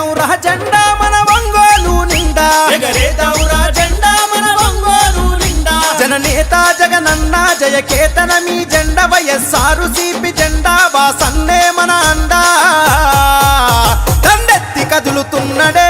ఎగరేద్దాం రా జెండా మన ఒంగోలు నిండా. ఎగరేదౌరా జెండా మన ఒంగోలు నిండా. జననేత జగనన్న జయకేతన మీ జెండ వయస్సారు సిపి జెండా వాసన్నే మన అండా. దండెత్తి కదులుతున్నడే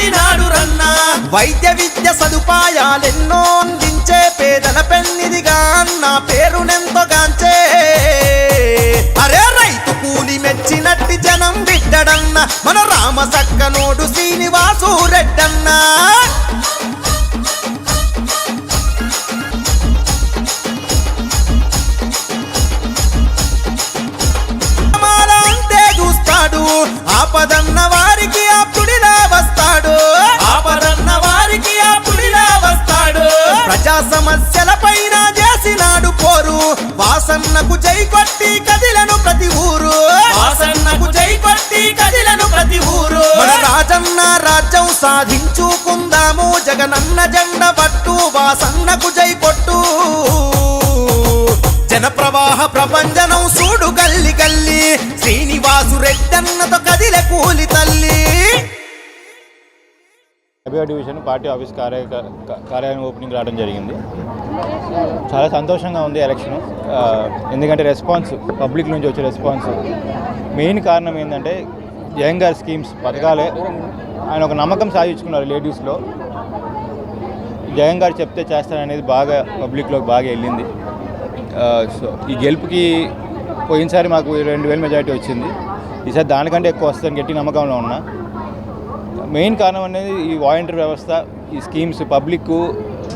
నాడినాడు రన్న. వైద్య విద్య సదుపాయాలెన్నోంది. వాసన్నకు జై కొట్టి కదిలను ప్రతి ఊరు. వాసన్నకు జై కొట్టి కదిలను ప్రతి ఊరు. మన రాజన్న రాజ్యం సాధించుకుందాము. జగనన్న జెండ పట్టు వాసన్నకు జై కొట్టు. జన ప్రవాహ అభియా డివిజన్ పార్టీ ఆఫీస్ కార్య కార్యాలయం ఓపెనింగ్ రావడం జరిగింది. చాలా సంతోషంగా ఉంది ఎలక్షన్. ఎందుకంటే రెస్పాన్స్ పబ్లిక్ నుంచి వచ్చే రెస్పాన్స్. మెయిన్ కారణం ఏంటంటే జగన్ గారి స్కీమ్స్ పథకాలే. ఆయన ఒక నమ్మకం సాధించుకున్నారు లేడీస్లో. జగన్ గారు చెప్తే చేస్తారనేది బాగా పబ్లిక్లోకి బాగా వెళ్ళింది. సో ఈ గెలుపుకి పోయినసారి మాకు రెండు వేల మెజారిటీ వచ్చింది. ఈసారి దానికంటే ఎక్కువ వస్తుందని గట్టి నమ్మకంలో ఉన్నా. మెయిన్ కారణం అనేది ఈ వాలంటీర్ వ్యవస్థ ఈ స్కీమ్స్ పబ్లిక్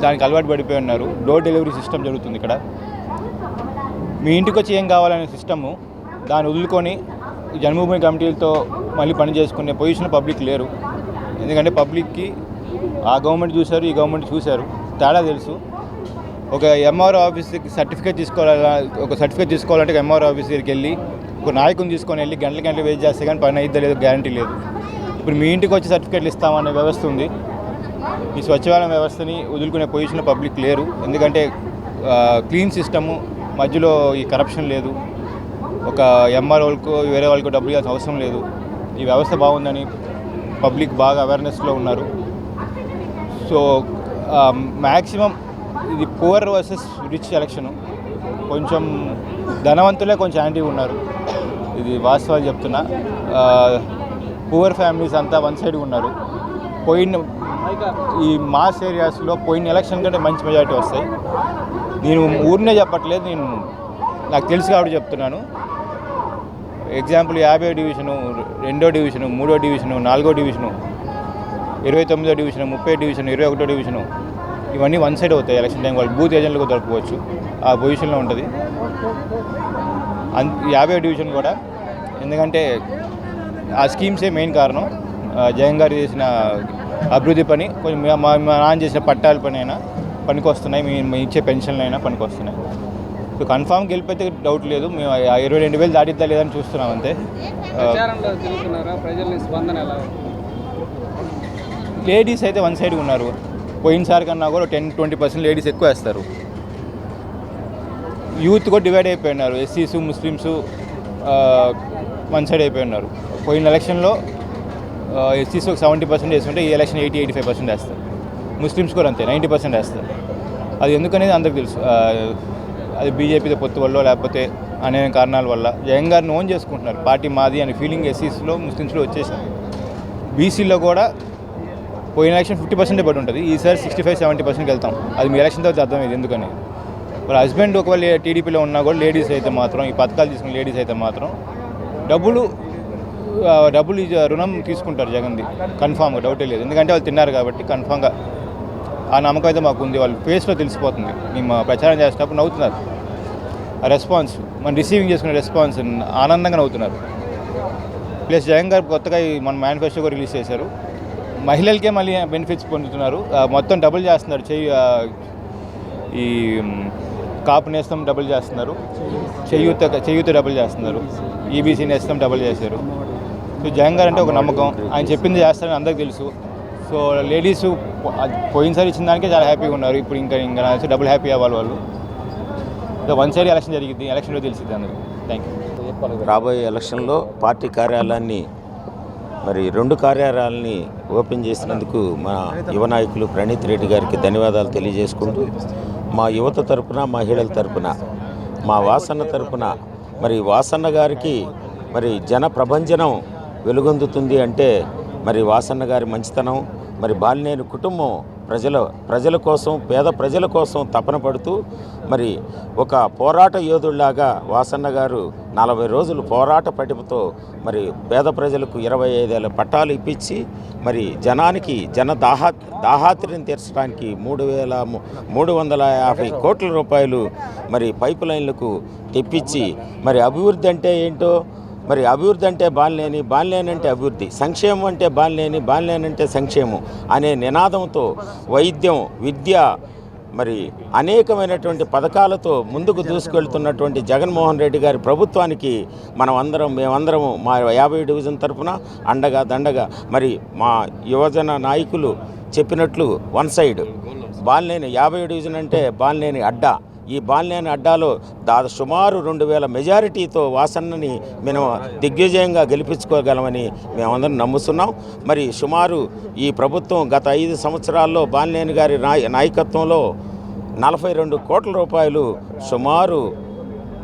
దానికి అలవాటు పడిపోయి ఉన్నారు. డోర్ డెలివరీ సిస్టమ్ జరుగుతుంది ఇక్కడ. మీ ఇంటికి వచ్చి ఏం కావాలనే సిస్టము దాన్ని వదులుకొని జన్మభూమి కమిటీలతో మళ్ళీ పని చేసుకునే పొజిషన్ పబ్లిక్ లేరు. ఎందుకంటే పబ్లిక్కి ఆ గవర్నమెంట్ చూశారు ఈ గవర్నమెంట్ చూశారు. తేడా తెలుసు. ఒక ఎంఆర్ఓ ఆఫీస్కి సర్టిఫికేట్ తీసుకోవాలా ఒక సర్టిఫికేట్ తీసుకోవాలంటే ఎంఆర్ఓ ఆఫీస్ దగ్గరికి వెళ్ళి ఒక నాయకుని తీసుకొని వెళ్ళి గంటల గంటలు వెయిట్ చేస్తే కానీ పని అయితే లేదు గ్యారంటీ లేదు. ఇప్పుడు మీ ఇంటికి వచ్చి సర్టిఫికేట్లు ఇస్తామనే వ్యవస్థ ఉంది. ఈ స్వచ్ఛవాలయం వ్యవస్థని వదులుకునే పొజిషన్లో పబ్లిక్ లేరు. ఎందుకంటే క్లీన్ సిస్టము మధ్యలో ఈ కరప్షన్ లేదు. ఒక ఎంఆర్ఓలకు వేరే వాళ్ళకు డబ్బులు ఇవ్వాల్సిన అవసరం లేదు. ఈ వ్యవస్థ బాగుందని పబ్లిక్ బాగా అవేర్నెస్లో ఉన్నారు. సో మ్యాక్సిమం ఇది పువర్ వర్సెస్ రిచ్ ఎలక్షను కొంచెం ధనవంతులే కొంచెం యాంటీ ఉన్నారు. ఇది వాస్తవాలు చెప్తున్నా. పువర్ ఫ్యామిలీస్ అంతా వన్ సైడ్ ఉన్నారు. పోయిన ఈ మాస్ ఏరియాస్లో పోయిన ఎలక్షన్ కంటే మంచి మెజారిటీ వస్తాయి. నేను ఊరినే చెప్పట్లేదు నేను నాకు తెలుసు కాబట్టి చెప్తున్నాను. ఎగ్జాంపుల్ యాభై డివిజను రెండో డివిజను మూడో డివిజను నాలుగో డివిజను ఇరవై తొమ్మిదో డివిజను ముప్పై డివిజను ఇరవై ఒకటో డివిజను ఇవన్నీ వన్ సైడ్ అవుతాయి ఎలక్షన్ టైం వాళ్ళు. బూత్ ఏజెంట్లకు దొరకవచ్చు ఆ పొజిషన్లో ఉంటుంది. అన్ యాభై డివిజన్ కూడా. ఎందుకంటే ఆ స్కీమ్సే మెయిన్ కారణం. జగన్ గారు చేసిన అభివృద్ధి పని కొంచెం మా- నాన్న చేసిన పట్టాల పని అయినా పనికి వస్తున్నాయి మీ మీ ఇచ్చే పెన్షన్లు అయినా పనికి వస్తున్నాయి సో కన్ఫామ్ గెలిపితే డౌట్ లేదు. మేము ఇరవై రెండు వేలు దాటిద్దా లేదని చూస్తున్నాం అంతే? లేడీస్ అయితే వన్ సైడ్ ఉన్నారు. పోయినసారి కన్నా కూడా టెన్ ట్వంటీ పర్సెంట్ లేడీస్ ఎక్కువ వేస్తారు. యూత్ కూడా డివైడ్ అయిపోయి ఉన్నారు ఎస్సీస్ ముస్లిమ్స్ వన్ సైడ్ అయిపోయి ఉన్నారు. పోయిన ఎలక్షన్లో ఎస్సీస్ ఒక సెవెంటీ పర్సెంట్ వేస్తుంటే ఈ election eighty eighty five percent వేస్తారు. ముస్లిమ్స్ కూడా అంతే నైంటీ పర్సెంట్ వేస్తారు. అది ఎందుకనేది అందరికి తెలుసు. అది బీజేపీతో పొత్తు వల్ల లేకపోతే అనేక కారణాల వల్ల. జగన్ గారిని ఓన్ చేసుకుంటున్నారు. పార్టీ మాది అనే ఫీలింగ్ ఎస్సీస్లో ముస్లిమ్స్లో వచ్చేసింది. బీసీలో కూడా పోయిన ఎలక్షన్ ఫిఫ్టీ పర్సెంట్ పడి ఉంటుంది. ఈసారి సిక్స్టీ ఫైవ్ సెవెంటీ పర్సెంట్కి వెళ్తాం. అది మీ ఎలక్షన్ తర్వాత అర్థమైంది ఎందుకని? వాళ్ళ హస్బెండ్ ఒకవేళ టీడీపీలో ఉన్నా కూడా లేడీస్ అయితే మాత్రం ఈ పథకాలు తీసుకున్న లేడీస్ అయితే మాత్రం డబ్బులు డబ్బులు రుణం తీసుకుంటారు జగన్ది. కన్ఫామ్గా డౌటే లేదు. ఎందుకంటే వాళ్ళు తిన్నారు కాబట్టి కన్ఫామ్గా ఆ నమ్మకం అయితే మాకు ఉంది. వాళ్ళు ఫేస్లో తెలిసిపోతుంది. మేము ప్రచారం చేసేటప్పుడు నవ్వుతున్నారు. ఆ రెస్పాన్స్ మనం రిసీవింగ్ చేసుకునే రెస్పాన్స్ ఆనందంగా నవ్వుతున్నారు. ప్లస్ జగన్ గారు కొత్తగా మన మేనిఫెస్టో కూడా రిలీజ్ చేశారు. మహిళలకే మళ్ళీ బెనిఫిట్స్ పొందుతున్నారు. మొత్తం డబుల్ చేస్తున్నారు. చేయి ఈ కాపు నేస్తం డబుల్ చేస్తున్నారు. చెయ్యూత చెయ్యూత డబుల్ చేస్తున్నారు. ఈబీసీ నేస్తం డబుల్ చేశారు. సో జగన్ గారు అంటే ఒక నమ్మకం. ఆయన చెప్పింది చేస్తారని అందరికీ తెలుసు. సో లేడీస్ పోయినసారి ఇచ్చిన దానికే చాలా హ్యాపీగా ఉన్నారు. ఇప్పుడు ఇంకా ఇంకా డబుల్ హ్యాపీ అవ్వాలి వాళ్ళు. సో వన్ సైడ్ ఎలక్షన్ జరిగింది. ఎలక్షన్లో తెలిసింది అందరికీ. థ్యాంక్ యూ రాబోయే ఎలక్షన్లో పార్టీ కార్యాలయాన్ని మరి రెండు కార్యాలయాలని ఓపెన్ చేసినందుకు మా యువ నాయకులు ప్రణీత్ రెడ్డి గారికి ధన్యవాదాలు తెలియజేసుకుంటూ మా యువత తరపున మహిళల తరపున మా వాసన్న తరపున మరి వాసన్న గారికి మరి జన ప్రభంజనం వెలుగొందుతుంది అంటే మరి వాసన్న గారి మంచితనం మరి బాలినేని కుటుంబం ప్రజల ప్రజల కోసం పేద ప్రజల కోసం తపన పడుతూ మరి ఒక పోరాట యోధుల్లాగా వాసన్న గారు నలభై రోజులు పోరాట పటిమతో మరి పేద ప్రజలకు ఇరవై ఐదేళ్ళ పట్టాలు ఇప్పించి మరి జనానికి జన దాహా దాహాత్రిని తీర్చడానికి మూడు వేల మూడు వందల యాభై కోట్ల రూపాయలు మరి పైప్ లైన్లకు తెప్పించి మరి అభివృద్ధి అంటే ఏంటో మరి అభివృద్ధి అంటే బాలినేని బాలినేని అంటే అభివృద్ధి సంక్షేమం అంటే బాలినేని బాలినేని అంటే సంక్షేమం అనే నినాదంతో వైద్యం విద్య మరి అనేకమైనటువంటి పథకాలతో ముందుకు దూసుకెళ్తున్నటువంటి జగన్మోహన్ రెడ్డి గారి ప్రభుత్వానికి మనం అందరం మేమందరము మా యాభై డివిజన్ తరఫున అండగా దండగా మరి మా యువజన నాయకులు చెప్పినట్లు వన్ సైడ్. బాలినేని యాభై డివిజన్ అంటే బాలినేని అడ్డా. ఈ బాలినేని అడ్డాలో దాదా సుమారు రెండు వేల మెజారిటీతో వాసన్నని మేము దిగ్విజయంగా గెలిపించుకోగలమని మేమందరం నమ్ముతున్నాం. మరి సుమారు ఈ ప్రభుత్వం గత ఐదు సంవత్సరాల్లో బాలినేని గారి నాయకత్వంలో నలభై రెండు కోట్ల రూపాయలు సుమారు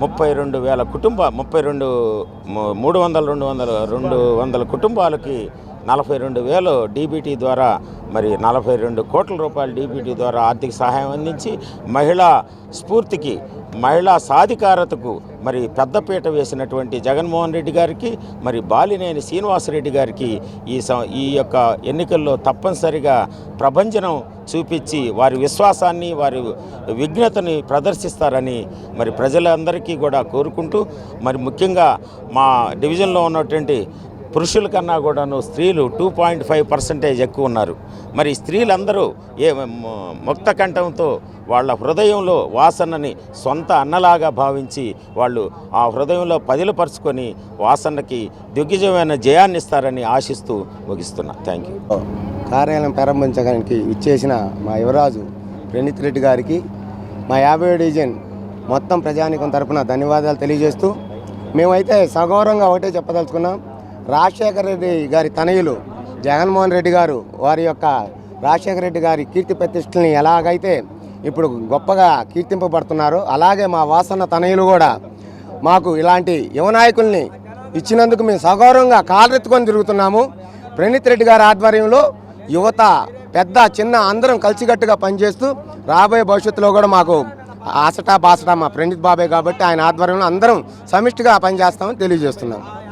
ముప్పై రెండు వేల కుటుంబ ముప్పై రెండు మూడు వందల రెండు వందల రెండు వందల కుటుంబాలకి నలభై రెండు వేలు డీబీటీ ద్వారా మరి నలభై రెండు కోట్ల రూపాయలు డీబీటీ ద్వారా ఆర్థిక సహాయం అందించి మహిళా స్ఫూర్తికి మహిళా సాధికారతకు మరి పెద్దపీట వేసినటువంటి జగన్మోహన్ రెడ్డి గారికి మరి బాలినేని శ్రీనివాసరెడ్డి గారికి ఈ ఈ యొక్క ఎన్నికల్లో తప్పనిసరిగా ప్రభంజనం చూపించి వారి విశ్వాసాన్ని వారి విఘ్నతని ప్రదర్శిస్తారని మరి ప్రజలందరికీ కూడా కోరుకుంటూ మరి ముఖ్యంగా మా డివిజన్లో ఉన్నటువంటి పురుషుల కన్నా కూడాను స్త్రీలు టూ పాయింట్ ఫైవ్ పర్సెంటేజ్ ఎక్కువ ఉన్నారు. మరి స్త్రీలందరూ ఏ ముక్త కంఠంతో వాళ్ళ హృదయంలో వాసనని సొంత అన్నలాగా భావించి వాళ్ళు ఆ హృదయంలో పదిలపరుచుకొని వాసనకి దిగ్గజమైన జయాన్ని ఇస్తారని ఆశిస్తూ ముగిస్తున్నా. Thank you. కార్యాలయం ప్రారంభించడానికి ఇచ్చేసిన మా యువరాజు ప్రణీత్ రెడ్డి గారికి మా యాభై డివిజన్ మొత్తం ప్రజానికం తరఫున ధన్యవాదాలు తెలియజేస్తూ మేమైతే సగౌరవంగా ఒకటే చెప్పదలుచుకున్నాం. రాజశేఖర రెడ్డి గారి తనయులు జగన్మోహన్ రెడ్డి గారు వారి యొక్క రాజశేఖర రెడ్డి గారి కీర్తి ప్రతిష్టల్ని ఎలాగైతే ఇప్పుడు గొప్పగా కీర్తింపబడుతున్నారో అలాగే మా వాసన తనయులు కూడా మాకు ఇలాంటి యువనాయకుల్ని ఇచ్చినందుకు మేము సగౌరవంగా కాలరెత్తుకొని తిరుగుతున్నాము. ప్రణీత్ రెడ్డి గారి ఆధ్వర్యంలో యువత పెద్ద చిన్న అందరం కలిసికట్టుగా పనిచేస్తూ రాబోయే భవిష్యత్తులో కూడా మాకు ఆసటా బాసటా మా ప్రణీత్ బాబాయ్ కాబట్టి ఆయన ఆధ్వర్యంలో అందరం సమిష్టిగా పనిచేస్తామని తెలియజేస్తున్నాం.